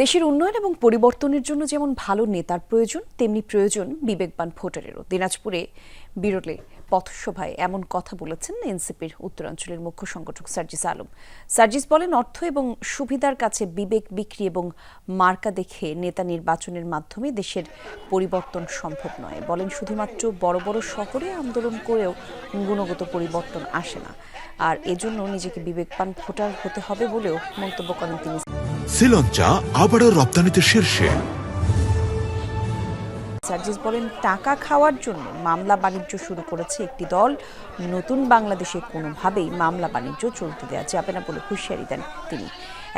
দেশের উন্নয়ন এবং পরিবর্তনের জন্য যেমন ভালো নেতার প্রয়োজন, তেমনি প্রয়োজন বিবেকবান ভোটারেরও। দিনাজপুরে বিরলে পথসভায় এমন কথা বলেছেন এনসিপির উত্তরাঞ্চলের মুখ্য সংগঠক সার্জিস আলম। সার্জিস বলেন, অর্থ এবং সুবিধার কাছে বিবেক বিক্রি এবং মার্কা দেখে নেতা নির্বাচনের মাধ্যমে দেশের পরিবর্তন সম্ভব নয়। বলেন, শুধুমাত্র বড় বড় শহরে আন্দোলন করেও গুণগত পরিবর্তন আসে না। আর এজন্য নিজেকে বিবেকবান ভোটার হতে হবে বলেও মন্তব্য করেন তিনি। শ্রীলঞ্চা আবারও রপ্তানিতে শীর্ষে। সার্জিস বলেন টাকা খাওয়ার জন্য মামলা বাণিজ্য শুরু করেছে একটি দল। নতুন বাংলাদেশে কোনোভাবেই মামলা বাণিজ্য চলতে দেওয়া যাবে না বলে হুঁশিয়ারি দেন তিনি।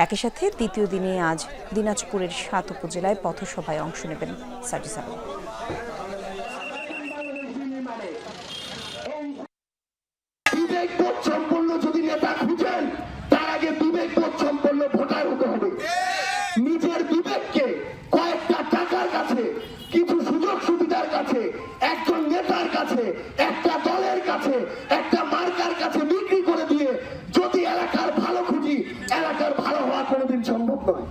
একই সাথে দ্বিতীয় দিনে আজ দিনাজপুরের সাত উপজেলায় পথসভায় অংশ নেবেন সার্জিস আলম। বিবেকবোধ কাছে, একটা দলের কাছে, একটা মার্কার কাছে বিক্রি করে দিয়ে যদি এলাকার ভালো খুঁজি, এলাকার ভালো হওয়া কোনোদিন সম্ভব নয়।